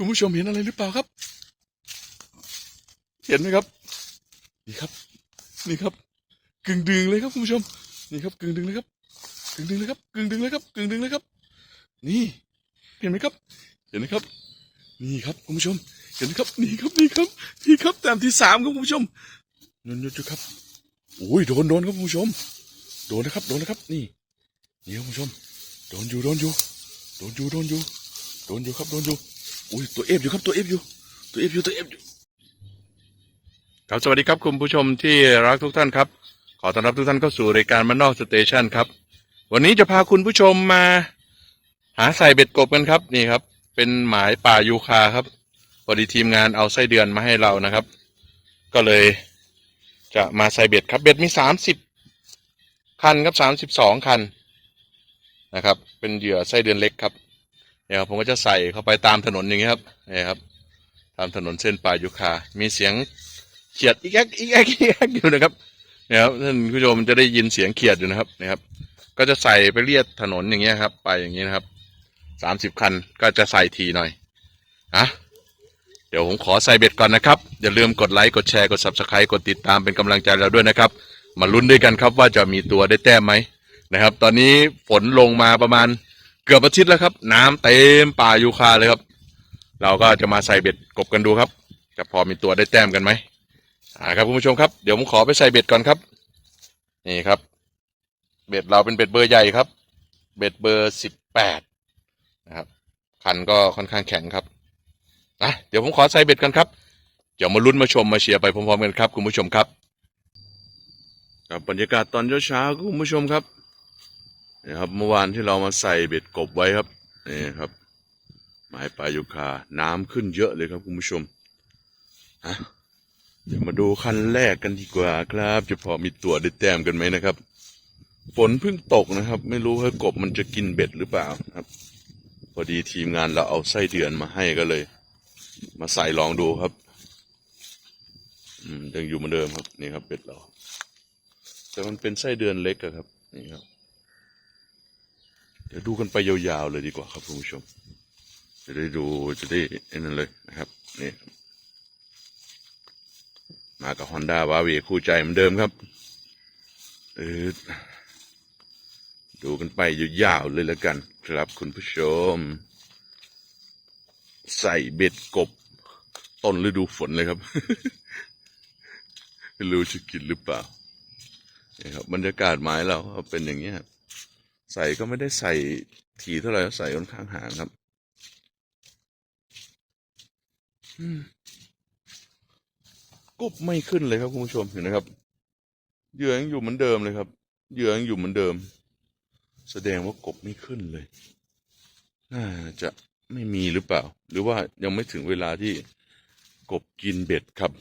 คุณผู้ชมเห็นอะไรหรือเปล่าครับ เห็นไหมครับ นี่ครับ นี่ครับ กึ่งดึงเลยครับคุณผู้ชม นี่ครับ กึ่งดึงเลยครับ กึ่งดึงเลยครับ กึ่งดึงเลยครับ กึ่งดึงเลยครับ นี่ เห็นไหมครับ เห็นไหมครับ นี่ครับคุณผู้ชม เห็นไหมครับ นี่ครับ นี่ครับ นี่ครับแต้มที่สามครับคุณผู้ชมนั่นๆครับโอ้ยโดนโดนครับคุณผู้ชม โดนนะครับ โดนนะครับ นี่ นี่คุณผู้ชม โดนอยู่ โดนอยู่ โดนอยู่ โดนอยู่ โดนอยู่ครับ โดนอยู่ อุ้ยตัวเอฟอยู่ครับตัวเอฟอยู่ตัวเอฟอยู่ตัวเอฟอยู่ครับสวัสดีครับคุณผู้ชมที่รักทุกท่านครับ ขอต้อนรับทุกท่านเข้าสู่รายการมันนอกสเตชันครับ วันนี้จะพาคุณผู้ชมมา หาใส่เบ็ดกบกันครับนี่ครับ เป็นหมายป่ายูคาครับพอดีทีมงานเอาไส้เดือนมาให้เรานะครับ ก็เลย จะมาใส่เบ็ดครับเบ็ดมีสามสิบคันครับสามสิบสองคันนะครับ เป็นเหยื่อไส้เดือนเล็กครับ เนี่ยครับผมก็จะใส่เข้าไปตามถนนอย่างเงี้ยครับเนี่ยครับ ตามถนนเส้นป่ายุคา มีเสียงเขียดอีกแอกอีกแอกอีกแอกอยู่นะครับเนี่ยครับท่านผู้ชมจะได้ยินเสียงเขียดอยู่นะครับนะครับ ก็จะใส่ไปเลียดถนนอย่างเงี้ยครับ ไปอย่างเงี้ยนะครับสามสิบคันก็จะใส่ทีหน่อยอะเดี๋ยวผมขอใส่เบ็ดก่อนนะครับ อย่าลืมกดไลค์กดแชร์กด subscribe กดติดตามเป็นกำลังใจเราด้วยนะครับ มาลุ้นด้วยกันครับว่าจะมีตัวได้แต้มไหมนะครับ ตอนนี้ฝนลงมาประมาณ เกือบอาทิตย์แล้วครับ น้ำเต็มป่ายูคาเลยครับ เราก็จะมาใส่เบ็ดกบกันดูครับจะพอมีตัวได้แต้มกันไหมอ่าครับคุณผู้ชมครับเดี๋ยวผมขอไปใส่เบ็ดก่อนครับ นี่ครับ เบ็ดเราเป็นเบ็ดเบอร์ใหญ่ครับ เบ็ดเบอร์สิบแปดนะครับคันก็ค่อนข้างแข็งครับนะเดี๋ยวผมขอใส่เบ็ดกันครับเดี๋ยวมาลุ้นมาชมมาเชียร์ไปพร้อมๆกันครับคุณผู้ชมครับครับบรรยากาศตอนเช้าๆคุณผู้ชมครับ นี่ครับเมื่อวานที่เรามาใส่เบ็ดกบไว้ครับนี่ครับหมายปลายุคาน้ำขึ้นเยอะเลยครับคุณผู้ชมฮะเดี๋ยวมาดูคันแรกกันดีกว่าครับ จะพอมีตัวได้แต้มกันไหมนะครับ ฝนเพิ่งตกนะครับ ไม่รู้ว่ากบมันจะกินเบ็ดหรือเปล่าครับ พอดีทีมงานเราเอาไส้เดือนมาให้ก็เลย มาใส่ลองดูครับ อืมยังอยู่เหมือนเดิมครับนี่ครับเบ็ดเราแต่มันเป็นไส้เดือนเล็กอะครับ นี่ครับ เดี๋ยวดูกันไปยาวๆเลยดีกว่าครับคุณผู้ชม จะได้ดูจะได้นั่นเลยนะครับนี่มากับ Honda วาวีคู่ใจเหมือนเดิมครับเออดูกันไปยาวๆเลยแล้วกัน ครับคุณผู้ชม ใส่เบ็ดกบ ต้นฤดูฝนเลยครับไม่รู้จะกินหรือเปล่านี่ครับบรรยากาศไม้เราเป็นอย่างนี้ครับ ใส่ก็ไม่ได้ใส่ถี่เท่าไหร่ใส่ค่อนข้างห่างครับอืมกบไม่ขึ้นเลยครับคุณผู้ชมเห็นไหมครับเหยื่อยังอยู่เหมือนเดิมเลยครับเหยื่อยังอยู่เหมือนเดิม แสดงว่ากบไม่ขึ้นเลย น่าจะไม่มีหรือเปล่า หรือว่ายังไม่ถึงเวลาที่กบกินเบ็ดครับ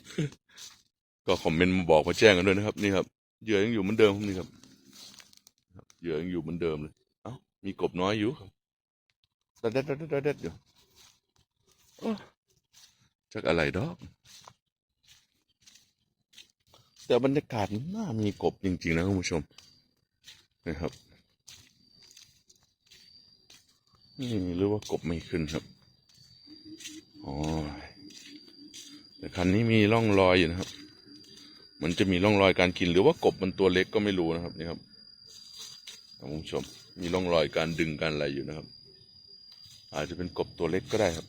ก็คอมเมนต์มาบอกมาแจ้งกันด้วยนะครับ นี่ครับเหยื่อยังอยู่เหมือนเดิมครับนี่ครับ เหยื่อยังอยู่เหมือนเดิมเลย เอ้า มีกบน้อยอยู่ครับดัดดัดดัดดัดดัดอยู่โอ้จักอะไรดอก แต่บรรยากาศน่ามีกบจริง ๆ นะคุณผู้ชม นะครับ นี่หรือว่ากบไม่ขึ้นครับ อ๋อ แต่คันนี้มีร่องรอยอยู่นะครับ มันจะมีร่องรอยการกินหรือว่ากบมันตัวเล็กก็ไม่รู้นะครับนี่ครับ คุณผู้ชม มีร่องรอยการดึงการอะไรอยู่นะครับ อาจจะเป็นกบตัวเล็กก็ได้ครับ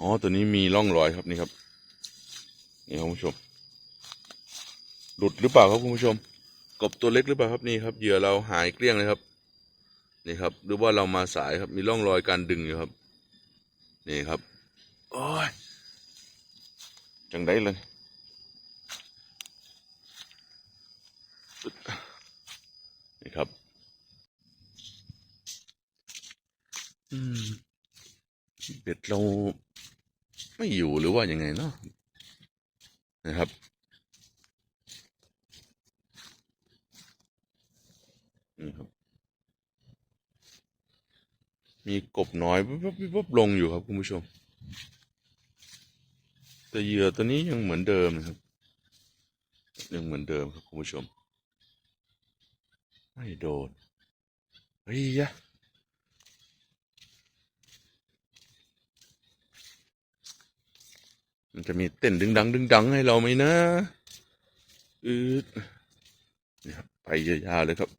อ๋อ ตัวนี้มีร่องรอยครับนี่ครับ นี่คุณผู้ชม หลุดหรือเปล่าครับคุณผู้ชม กบตัวเล็กหรือเปล่าครับนี่ครับเหยื่อเราหายเกลี้ยงเลยครับ นี่ครับ หรือว่าเรามาสายครับ มีร่องรอยการดึงอยู่ครับ นี่ครับ โอ้ยจังได้เลย นี่ครับ อืมเบ็ดเราไม่อยู่หรือว่ายังไงเนาะนะครับ นี่ครับ มีกบน้อยปุ๊บปุ๊บปุ๊บลงอยู่ครับคุณผู้ชม แต่เหยื่อตัวนี้ยังเหมือนเดิมนะครับ ยังเหมือนเดิมครับคุณผู้ชม ไม่โดนเฮ้ยะมันจะมีเต้นดึงดัง ดึงดังให้เราไหมนะอืดนี่ครับไปยาวๆเลยครับ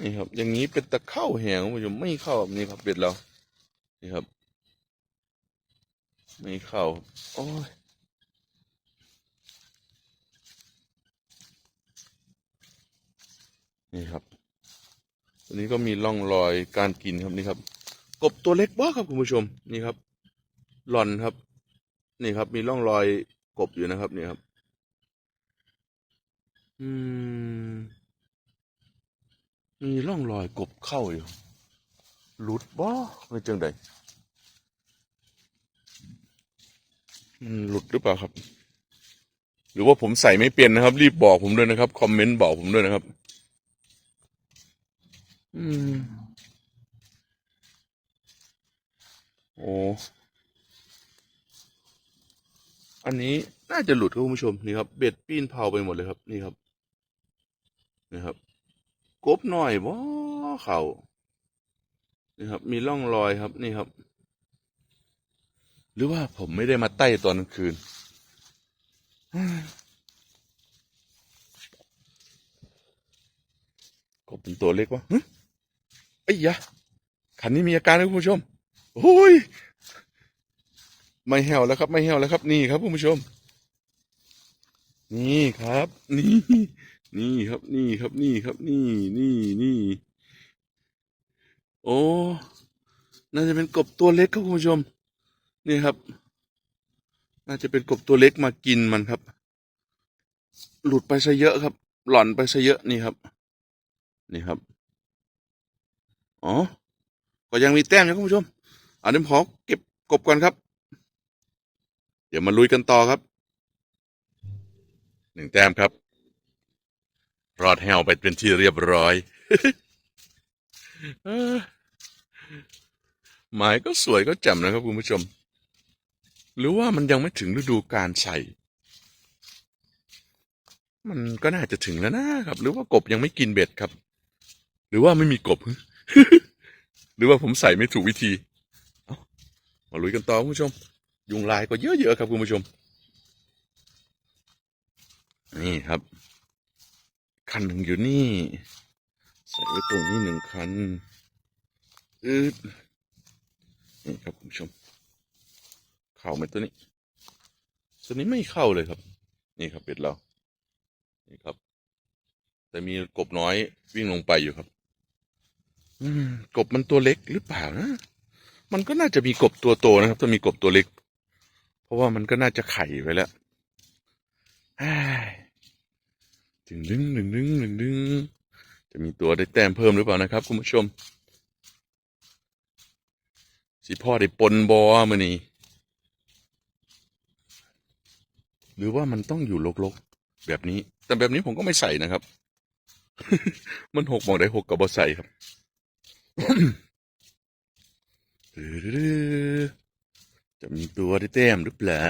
นี่ครับ อย่างนี้เป็นตะเข้าแหงผมไม่เข้านี่ครับเป็ดเรานี่ครับ ไม่เข้าโอ้ย นี่ครับตัวนี้ก็มีร่องรอยการกินครับนี่ครับ กบตัวเล็กบ้าครับคุณผู้ชมนี่ครับหล่อนครับ นี่ครับ มีร่องรอยกบอยู่นะครับ นี่ครับ อืม มีร่องรอยกบเข้าอยู่หลุดบ่ไม่จังใดมันหลุดหรือเปล่าครับ หรือว่าผมใส่ไม่เป็นนะครับ รีบบอกผมด้วยนะครับ คอมเมนต์บอกผมด้วยนะครับ อืม โอ้ อันนี้น่าจะหลุดครับคุณผู้ชมนี่ครับ เบ็ดปีนเผาไปหมดเลยครับ นี่ครับ นี่ครับ กบหน่อยบ่เขานี่ครับ มีร่องรอยครับ นี่ครับ หรือว่าผมไม่ได้มาใต้ตอนกลางคืนกบเป็นตัวเล็กวะ ไอ้ยะขันนี้มีอาการนะคุณผู้ชมโอ้ยไม่แห้วแล้วครับ ไม่แห้วแล้วครับ นี่ครับคุณผู้ชม นี่ครับ นี่ นี่ครับ นี่ครับ นี่ครับ นี่ นี่นี่ โอ้ น่าจะเป็นกบตัวเล็กครับคุณผู้ชม นี่ครับ น่าจะเป็นกบตัวเล็กมากินมันครับ หลุดไปซะเยอะครับ หล่อนไปซะเยอะนี่ครับ นี่ครับ อ๋อ ก็ยังมีแต้มนะคุณผู้ชมอันนี้ผมขอเก็บกบก่อนครับ เดี๋ยวมาลุยกันต่อครับ หนึ่งแต้มครับ รอดแหวไปเป็นที่เรียบร้อยหมายก็สวยก็แจ่มนะครับคุณผู้ชม หรือว่ามันยังไม่ถึงฤดูการใส่มันก็น่าจะถึงแล้วนะครับ หรือว่ากบยังไม่กินเบ็ดครับ หรือว่าไม่มีกบ หรือว่าผมใส่ไม่ถูกวิธีมาลุยกันต่อคุณผู้ชม ยุงลายก็เยอะๆครับคุณผู้ชม นี่ครับ คันหนึ่งอยู่นี่ ใส่ไว้ตรงนี้หนึ่งคันอืดนี่ครับคุณผู้ชม เข้าไหมตัวนี้ ตัวนี้ไม่เข้าเลยครับ นี่ครับเป็ดเรา นี่ครับ แต่มีกบน้อยวิ่งลงไปอยู่ครับ กบมันตัวเล็กหรือเปล่านะมันก็น่าจะมีกบตัวโตนะครับถ้ามีกบตัวเล็ก เพราะว่ามันก็น่าจะไข่ไว้แล้วอ้ายดึงดึงดึงดึงดึงดึงจะมีตัวได้แต้มเพิ่มหรือเปล่านะครับ คุณผู้ชม สิพ่อได้ปนบอมานี่หรือว่ามันต้องอยู่ลกๆแบบนี้ แต่แบบนี้ผมก็ไม่ใส่นะครับ มันหกมองได้หกกับบอใส่ครับ จะมีตัวได้แต้มหรือเปล่า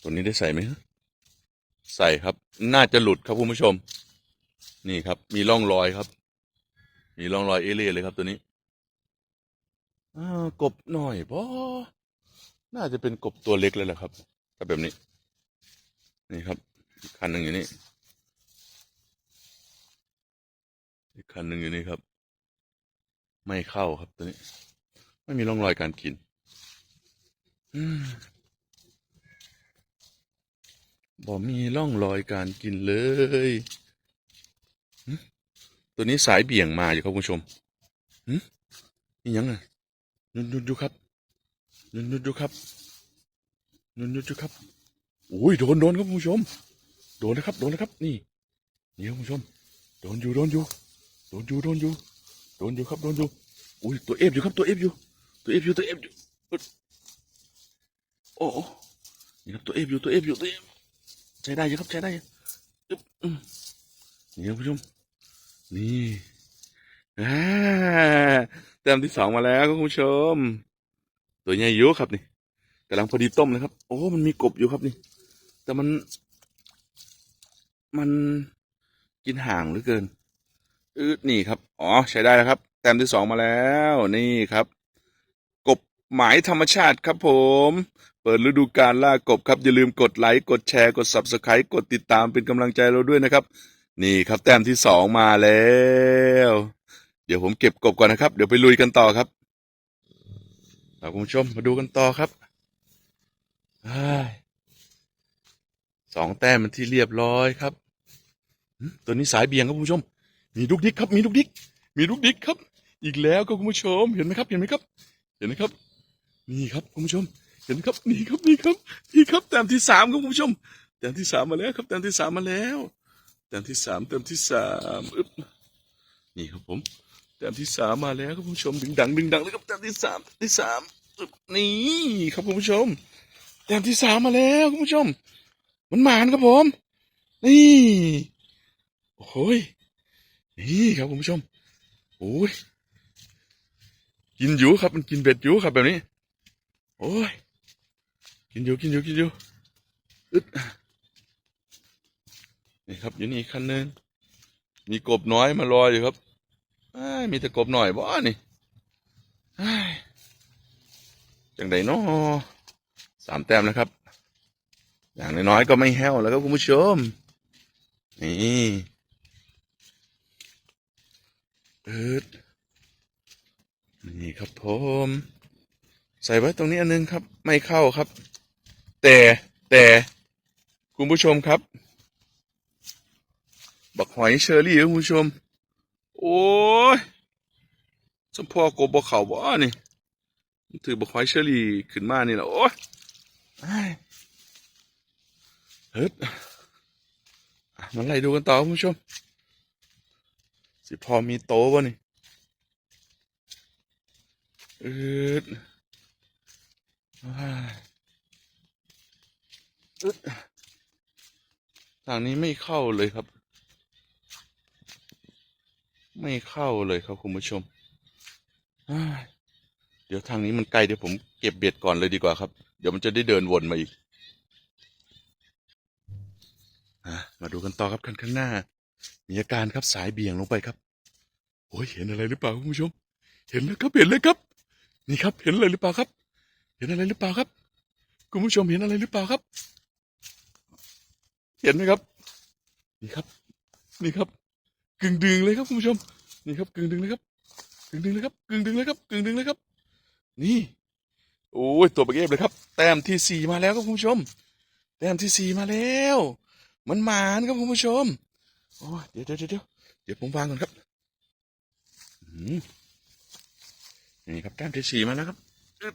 ตัวนี้ได้ใส่ไหมฮะใส่ครับ น่าจะหลุดครับคุณผู้ชม นี่ครับ มีร่องรอยครับ มีร่องรอยเอเลี่ยเลยครับตัวนี้กบหน่อยปอน่าจะเป็นกบตัวเล็กเลยแหละครับ ถ้าแบบนี้ นี่ครับ อีกคันหนึ่งอยู่นี่ อีกคันหนึ่งอยู่นี่ครับ ไม่เข้าครับตัวนี้ ไม่มีร่องรอยการกินอืมบ่มีร่องรอยการกินเลย ตัวนี้สายเบี่ยงมาอยู่ครับคุณผู้ชมนี่ยังไงนุนนุนดูครับนุนนุนดูครับนุนนุนดูครับโอ้ยโดนโดนครับคุณผู้ชม โดนนะครับ โดนนะครับ นี่นี่ครับคุณผู้ชม โดนอยู่โดนอยู่โดนอยู่โดนอยู่ โดนอยู่ครับโดนอยู่อุ้ยตัวเอฟอยู่ครับตัวเอฟอยู่ตัวเอฟอยู่ตัวเอฟอยู่โอ้โอ้นี่ครับตัวเอฟอยู่ตัวเอฟอยู่ตัวเอฟใช้ได้อยู่ครับใช้ได้อยู่อึ๊บอืมนี่ครับคุณผู้ชมนี่อ่าแต้มที่สองมาแล้วครับคุณผู้ชม ตัวใหญ่อยุครับนี่กำลังพอดีต้มนะครับ โอ้ มันมีกบอยู่ครับนี่ แต่มัน มันกินห่างเหลือเกิน อืดนี่ครับ อ๋อ ใช้ได้แล้วครับ แต้มที่สองมาแล้วนี่ครับ กบหมายธรรมชาติครับผม เปิดฤดูกาลล่ากบครับ อย่าลืมกดไลค์ กดแชร์ กด subscribe กดติดตามเป็นกำลังใจเราด้วยนะครับ นี่ครับแต้มที่สองมาแล้ว เดี๋ยวผมเก็บกบก่อนนะครับ เดี๋ยวไปลุยกันต่อครับเอาคุณผู้ชมมาดูกันต่อครับอสองแต้มมันที่เรียบร้อยครับ ตัวนี้สายเบี่ยงครับคุณผู้ชม มีลูกดิกครับมีลูกดิกมีลูกดิกครับ อีกแล้วครับคุณผู้ชมเห็นไหมครับ เห็นไหมครับ เห็นไหมครับ นี่ครับคุณผู้ชม เห็นไหมครับนี่ครับนี่ครับนี่ครับแต้มที่สามครับคุณผู้ชมแต้มที่สามมาแล้วครับแต้มที่สามมาแล้วแต้มที่สามแต้มที่สามอึ๊บนี่ครับผมแต้มที่สามมาแล้วครับคุณผู้ชมดึงดังดึงดังเลยครับแต้มที่สามที่สามอึ๊บนี่ครับคุณผู้ชมแต้มที่สามมาแล้วคุณผู้ชม มันหมานครับผม นี่โอ้ย นี่ครับคุณผู้ชมโอ้ยกินอยู่ครับมันกินเบ็ดอยู่ครับแบบนี้ โอ้ยกินอยู่กินอยู่กินอยู่อึดนี่ครับอยู่นี่คันนึงมีกบน้อยมารออยู่ครับมีแต่กบหน่อยบ่นี่ยจังไดน้อสามแต้มนะครับ อย่างน้อยๆก็ไม่แห้วแล้วครับคุณผู้ชม นี่ นี่ครับผม ใส่ไว้ตรงนี้อันนึงครับ ไม่เข้าครับ แต่แต่คุณผู้ชมครับ บักหอยเชอรี่ครับคุณผู้ชม โอ้ยสมพอกบบเขาบ่นี่ถือบักหอยเชอรี่ขึ้นมานี่แหละโอ้ยอ้ยเฮ็ดอะมาไล่ดูกันต่อคุณผู้ชม สิพอมีโตวะนี่อืดอ้ายอึดทางนี้ไม่เข้าเลยครับ ไม่เข้าเลยครับคุณผู้ชม เดี๋ยวทางนี้มันไกลเดี๋ยวผมเก็บเบ็ดก่อนเลยดีกว่าครับ เดี๋ยวมันจะได้เดินวนมาอีกอมาดูกันต่อครับคันข้างหน้า มีอาการครับสายเบี่ยงลงไปครับโอ้ยเห็นอะไรหรือเปล่าคุณผู้ชม เห็นแล้วครับเห็นเลยครับ นี่ครับ เห็นอะไรหรือเปล่าครับ เห็นอะไรหรือเปล่าครับคุณผู้ชมเห็นอะไรหรือเปล่าครับ เห็นไหมครับ นี่ครับ นี่ครับ กึ่งดึงเลยครับคุณผู้ชม นี่ครับ กึ่งดึงเลยครับ กึ่งดึงเลยครับ กึ่งดึงเลยครับ กึ่งดึงเลยครับ นี่ โอ้ยตัวเบรกเอฟเลยครับ แต้มที่สี่มาแล้วครับคุณผู้ชม แต้มที่สี่มาแล้ว มันหมานครับคุณผู้ชม โอ้ยเดี๋ยวเดี๋ยวเดี๋ยวเดี๋ยวผมวางก่อนครับอืมนี่ครับแต้มที่สี่มาแล้วครับอึ๊บ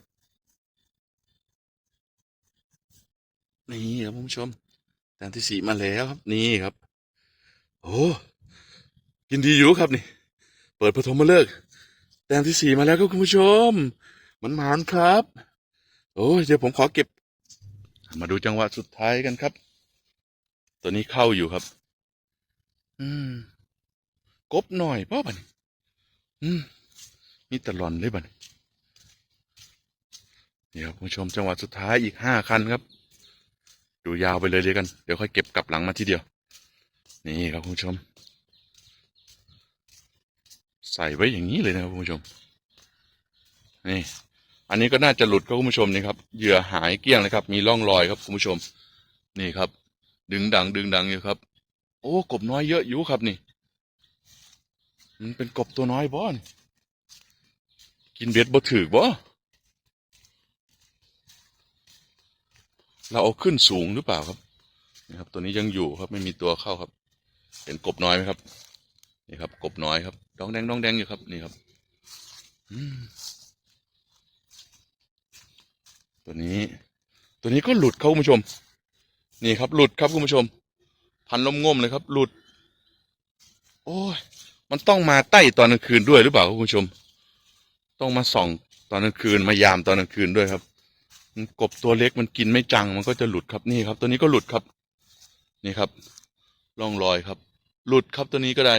นี่ครับคุณผู้ชมแต้มที่สี่มาแล้วครับ นี่ครับ โอ้กินดีอยู่ครับนี่ เปิดปฐมฤกษ์แต้มที่สี่มาแล้วครับคุณผู้ชมมันหมานครับ โอ้ยเดี๋ยวผมขอเก็บ มาดูจังหวะสุดท้ายกันครับ ตัวนี้เข้าอยู่ครับ อืม กบหน่อยพ่อบันอืมมีตลอนเลยบันเดี๋ยวคุณผู้ชมจังหวะสุดท้ายอีกห้าคันครับ ดูยาวไปเลยเลยกัน เดี๋ยวค่อยเก็บกลับหลังมาทีเดียว นี่ครับคุณผู้ชม ใส่ไว้อย่างนี้เลยนะครับคุณผู้ชม นี่ อันนี้ก็น่าจะหลุดครับคุณผู้ชมนี่ครับ เหยื่อหายเกลี้ยงเลยครับ มีร่องรอยครับคุณผู้ชม นี่ครับ ดึงดังดึงดังอยู่ครับ โอ้กบน้อยเยอะอยู่ครับนี่ มันเป็นกบตัวน้อยบ่นกินเบ็ดบ่ถือบ่เราเอาขึ้นสูงหรือเปล่าครับนี่ครับ ตัวนี้ยังอยู่ครับไม่มีตัวเข้าครับเห็นกบน้อยไหมครับนี่ครับ กบน้อยครับดองแดงดองแดงอยู่ครับนี่ครับตัวนี้ ตัวนี้ก็หลุดครับคุณผู้ชม นี่ครับ หลุดครับคุณผู้ชม พันลมง่มเลยครับ หลุด โอ้ย มันต้องมาใต้ตอนกลางคืนด้วยหรือเปล่าครับคุณผู้ชม ต้องมาส่องตอนกลางคืนมายามตอนกลางคืนด้วยครับมันกบตัวเล็กมันกินไม่จังมันก็จะหลุดครับนี่ครับ ตัวนี้ก็หลุดครับ นี่ครับร่องรอยครับ หลุดครับตัวนี้ก็ได้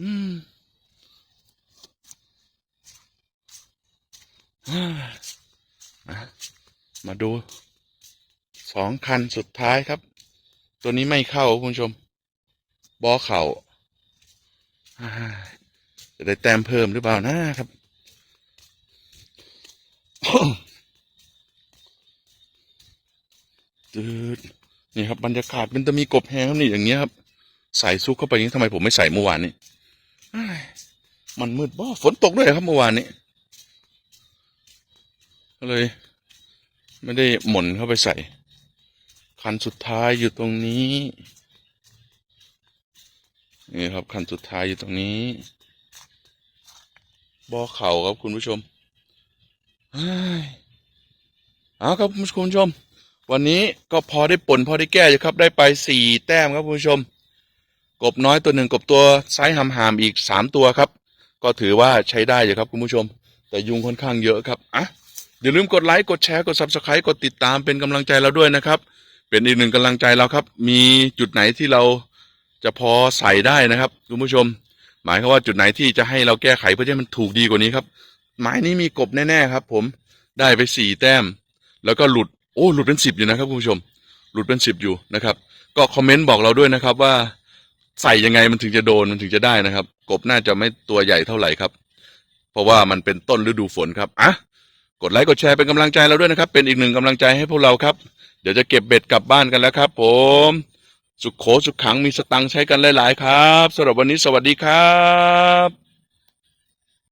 อืมมาดูสองคันสุดท้ายครับ ตัวนี้ไม่เข้าคุณชมบอเขา่าจะได้แต้มเพิ่มหรือเปล่านะครับตืดนี่ครับบรรยากาศมันจะมีกบแห้งนี่อย่างเงี้ยครับ ใส่ซุกเข้าไปนี้ทำไมผมไม่ใส่เมื่อวานนี้มันมืดบ่ฝนตกด้วยครับเมื่อวานนี้ก็เลย ไม่ได้หม่นเข้าไปใส่ คันสุดท้ายอยู่ตรงนี้ นี่ครับคันสุดท้ายอยู่ตรงนี้บ่อเข่าครับคุณผู้ชมเฮ้ยเอาครับคุณผู้ชม วันนี้ก็พอได้ผลพอได้แก้อยู่ครับ ได้ไปสี่แต้มครับคุณผู้ชม กบน้อยตัวหนึ่งกบตัวไซส์หำหามอีกสามตัวครับ ก็ถือว่าใช้ได้อยู่ครับคุณผู้ชม แต่ยุงค่อนข้างเยอะครับอะอย่าลืมกดไลค์กดแชร์กด subscribe กดติดตามเป็นกำลังใจเราด้วยนะครับ เป็นอีกหนึ่งกำลังใจเราครับ มีจุดไหนที่เราจะพอใส่ได้นะครับคุณผู้ชม หมายความว่าจุดไหนที่จะให้เราแก้ไขเพื่อให้มันถูกดีกว่านี้ครับหมายนี้มีกบแน่ๆครับ ผมได้ไปสี่แต้ม แล้วก็หลุดโอ้หลุดเป็นสิบอยู่นะครับคุณผู้ชม หลุดเป็นสิบอยู่นะครับ ก็คอมเมนต์บอกเราด้วยนะครับว่าใส่ยังไงมันถึงจะโดนมันถึงจะได้นะครับ กบน่าจะไม่ตัวใหญ่เท่าไหร่ครับ เพราะว่ามันเป็นต้นฤดูฝนครับอะกดไลค์กดแชร์เป็นกำลังใจเราด้วยนะครับ เป็นอีกหนึ่งกำลังใจให้พวกเราครับ ดี๋ยวจะเก็บเบ็ดกลับบ้านกันแล้วครับ ผม สุขโขสุขขังมีสตังใช้กันหลาย ๆ ครับสำหรับวันนี้สวัสดีครับ